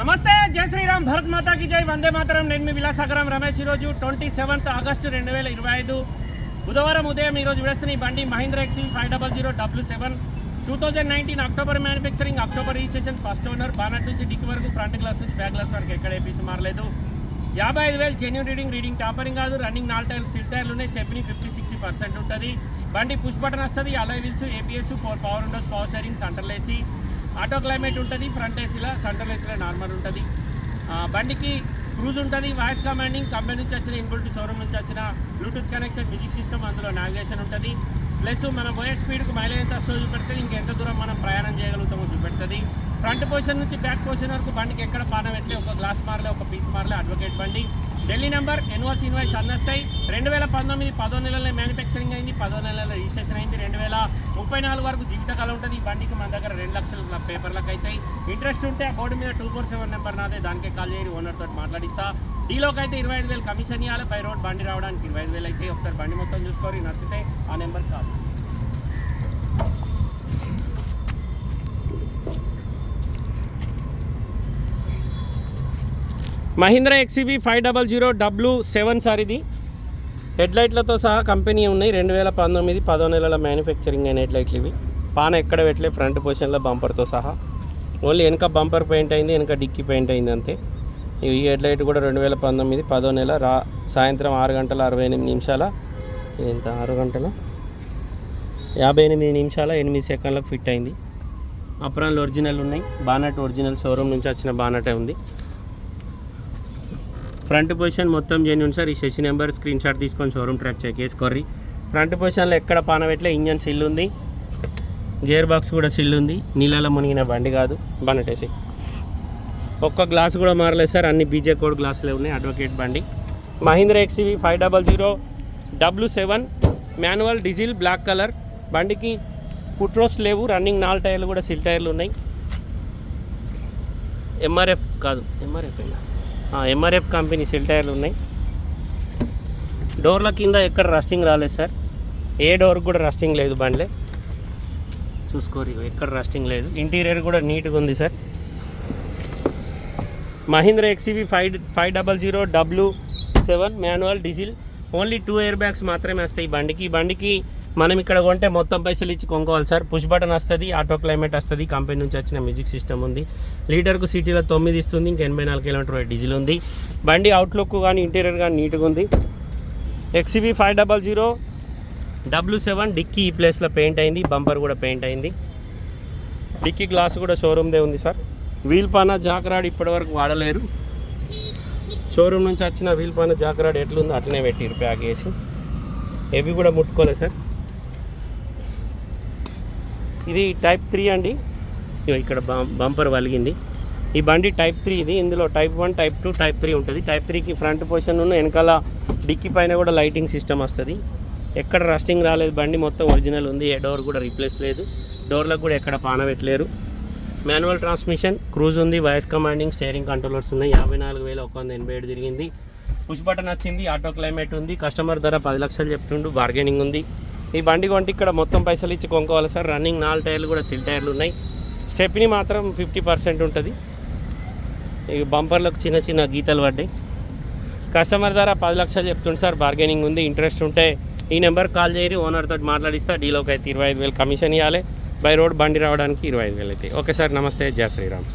నమస్తే జై శ్రీరామ్ భరత్ మాతాకి జై వందే మాతరం. నేను మీ విలాసాగరం రమేష్ ఈరోజు ట్వంటీ సెవెంత్ ఆగస్టు రెండు వేల ఇరవై ఐదు. బుధవారం ఉదయం ఈరోజు విడస్తున్న ఈ బండి Mahindra XUV five double zero W seven. Two thousand nineteen October manufacturing October registration first owner. Bonnet నుంచి డిక్ వరకు ఫ్రంట్ గ్లాస్ నుంచి బ్యాక్ గ్లాస్ వరకు ఎక్కడ ఏపీసీ మారలేదు. యాభై ఐదు వేలు జెన్యున్ రీడింగ్ రీడింగ్ టాపరింగ్ కాదు. రన్నింగ్ నాలుగు టైర్లు సిల్ టైర్లు ఉన్నాయి. స్టెప్ని ఫిఫ్టీ సిక్స్టీ పర్సెంట్ ఉంటుంది. బండి పుష్ బటన్ వస్తుంది. Alloy wheels ABS four power windows power steering central auto climate ఉంటుంది ఫ్రంట్ ఏసీలో సెంట్రల్ ఏసీలో నార్మల్ ఉంటుంది. బండికి క్రూజ్ ఉంటుంది వాయిస్ కమాండింగ్ కంపెనీ నుంచి వచ్చిన ఇన్బుల్ట్ షోరూమ్ నుంచి వచ్చిన బ్లూటూత్ కనెక్షన్ మ్యూజిక్ సిస్టమ్ అందులో నావిగేషన్ ఉంటుంది. ప్లస్ మనం పోయే స్పీడ్కి మైలేజ్ ఎంత వస్తుందో చూపెడుతుంది ఇంకెంత దూరం మనం ప్రయాణం చేయగలుగుతామో చూపెడుతుంది. ఫ్రంట్ పొజిషన్ నుంచి బ్యాక్ పొజిషన్ వరకు బండికి ఎక్కడ పానం ఎట్లే ఒక గ్లాస్ మారలే ఒక పీస్ మారలే అడ్వకేట్ బండి. ఢిల్లీ నెంబర్ ఎన్వర్స్ ఇన్వాయిస్ అందిస్తాయి రెండు వేల పంతొమ్మిది పదో నెలలో మ్యానుఫ్యాక్చరింగ్ అయింది. పదో నెలల రిజిస్ట్రేషన్ అయింది. రెండు వేల ముప్పై నాలుగు వరకు జీవితకాలం ఉంటుంది. ఈ బండికి మన దగ్గర రెండు లక్షల పేపర్లకు అవుతాయి. ఇంట్రెస్ట్ ఉంటే ఆ బోర్డు మీద టూ ఫోర్ సెవెన్ నెంబర్ నాదే. దానికే కాల్ చేయని ఓనర్ తోటి మాట్లాడిస్తా. డీలోకి అయితే ఇరవై ఐదు వేలు కమిషన్ ఇవ్వాలి బై రోడ్ బండి రావడానికి ఇరవై ఐదు వేలు అయితే. ఒకసారి బండి మొత్తం చూసుకోరు. నచ్చితే ఆ number call Mahindra XUV five double zero W seven sir ఇది. హెడ్లైట్లతో సహా కంపెనీ ఉన్నాయి. రెండు వేల పంతొమ్మిది పదో నెలల మ్యానుఫ్యాక్చరింగ్ అయిన హెడ్లైట్లు ఇవి. పాన ఎక్కడ పెట్టలే ఫ్రంట్ పొజిషన్లో బంపర్తో సహా. ఓన్లీ వెనక బంపర్ పెయింట్ అయింది వెనక డిక్కీ పెయింట్ అయింది అంతే. ఈ హెడ్లైట్ కూడా రెండు వేల పంతొమ్మిది పదో నెల రా సాయంత్రం ఆరు గంటల అరవై ఎనిమిది నిమిషాల. ఎంత ఆరు గంటల? యాభై ఎనిమిది నిమిషాల ఎనిమిది సెకండ్లకు ఫిట్ అయింది. అప్రాన్లు ఒరిజినల్ ఉన్నాయి. బానట్ ఒరిజినల్ షోరూమ్ నుంచి వచ్చిన బానటే ఉంది. ఫ్రంట్ పొజిషన్ మొత్తం జెన్యున్ సార్ ఈ సెషన్ నెంబర్ స్క్రీన్ షాట్ తీసుకొని షోరూమ్ ట్రాక్ చెక్ చేసుకోర్రి. ఫ్రంట్ పొజిషన్లో ఎక్కడ పానబెట్లే ఇంజన్ సిల్ ఉంది? గేర్ బాక్స్ కూడా సిల్ ఉంది. నీళ్ళలో మునిగిన బండి కాదు. బనటేసి ఒక్క గ్లాస్ కూడా మారలేదు సార్ అన్ని బీజే కోడ్ గ్లాసులే ఉన్నాయి. అడ్వకేట్ బండి. Mahindra XUV five double zero W seven manual diesel black colour బండికి పుట్రోస్ లేవు. రన్నింగ్ నాలుగు టైర్లు కూడా సిల్ టైర్లు ఉన్నాయి. ఎంఆర్ఎఫ్ కాదు. ఎంఆర్ఎఫ్ అయినా ఎంఆర్ఎఫ్ కంపెనీ సిల్ టైర్లు ఉన్నాయి. డోర్ల కింద ఎక్కడ రస్టింగ్ రాలేదు సార్. ఏ డోర్ కూడా రస్టింగ్ లేదు బండ్లే. చూసుకోరు ఎక్కడ రస్టింగ్ లేదు. ఇంటీరియర్ కూడా నీట్గా ఉంది sir. Mahindra XUV five five double zero W seven manual diesel. Only two air bags మాత్రమే వస్తాయి ఈ బండికి. ఈ బండికి మనం ఇక్కడ కొంటే మొత్తం పైసలు ఇచ్చి కొనుక్కోవాలి సార్. పుష్ బటన్ వస్తుంది ఆటో క్లైమేట్ వస్తుంది. కంపెనీ నుంచి వచ్చిన మ్యూజిక్ సిస్టమ్ ఉంది. లీటర్కు సిటీలో తొమ్మిది ఇస్తుంది ఇంకా ఎనభై నాలుగు కిలోమీటర్ డీజిల్ ఉంది. బండి అవుట్లుక్ కానీ ఇంటీరియర్ కానీ నీట్గా ఉంది. XUV five double zero W seven dicky ఈ ప్లేస్లో పెయింట్ అయింది బంపర్ కూడా పెయింట్ అయింది. డిక్కీ గ్లాస్ కూడా షోరూమ్దే ఉంది సార్. వీల్ పాన జాకరాడ్ ఇప్పటివరకు వాడలేరు. షోరూమ్ నుంచి వచ్చిన వీల్ పాన జాకరాడ్ ఎట్లుందో అట్లనే పెట్టిరు ప్యాక్ చేసి. ఎవి కూడా ముట్టుకోలేదు సార్. ఇది టైప్ త్రీ అండి. ఇక్కడ బం- బంపర్ వలిగింది. ఈ బండి టైప్ త్రీ ఇది. ఇందులో type one type two type three ఉంటుంది. టైప్ త్రీకి ఫ్రంట్ పొజిషన్ ఉన్న వెనకాల డిక్కీ పైన కూడా లైటింగ్ సిస్టమ్ వస్తుంది. ఎక్కడ రస్టింగ్ రాలేదు. బండి మొత్తం ఒరిజినల్ ఉంది. ఏ డోర్ కూడా రీప్లేస్ లేదు. డోర్లకు కూడా ఎక్కడ పాన పెట్టలేరు. మాన్యువల్ ట్రాన్స్మిషన్ క్రూజ్ ఉంది. వాయిస్ కమాండింగ్ స్టేరింగ్ కంట్రోలర్స్ ఉన్నాయి. యాభై నాలుగు వేల ఒక వంద ఎనభై ఏడు తిరిగింది. పుష్ బటన్ వచ్చింది. ఆటో క్లైమేట్ ఉంది. కస్టమర్ ధర పది లక్షలు చెప్తుండు. బార్గెనింగ్ ఉంది. ఈ బండి కొంటే ఇక్కడ మొత్తం పైసలు ఇచ్చి కొనుక్కోవాలి సార్. రన్నింగ్ నాలుగు టైర్లు కూడా సిల్ టైర్లు ఉన్నాయి. స్టెప్ని మాత్రం ఫిఫ్టీ పర్సెంట్ ఉంటుంది. ఈ బంపర్లకు చిన్న చిన్న గీతలు పడ్డాయి. కస్టమర్ ధర పది లక్షలు చెప్తుండు సార్. బార్గెనింగ్ ఉంది ఇంట్రెస్ట్ ఉంటే ఈ నెంబర్ కాల్ చేయరు. ఓనర్ మాట్లాడిస్తా డీలోకి అయితే ఇరవై ఐదు వేలు కమిషన్ ఇవ్వాలి బై రోడ్ బండి రావడానికి ఇరవై ఐదు వేలు అయితే. ఓకే సార్ నమస్తే. జయ శ్రీరామ్.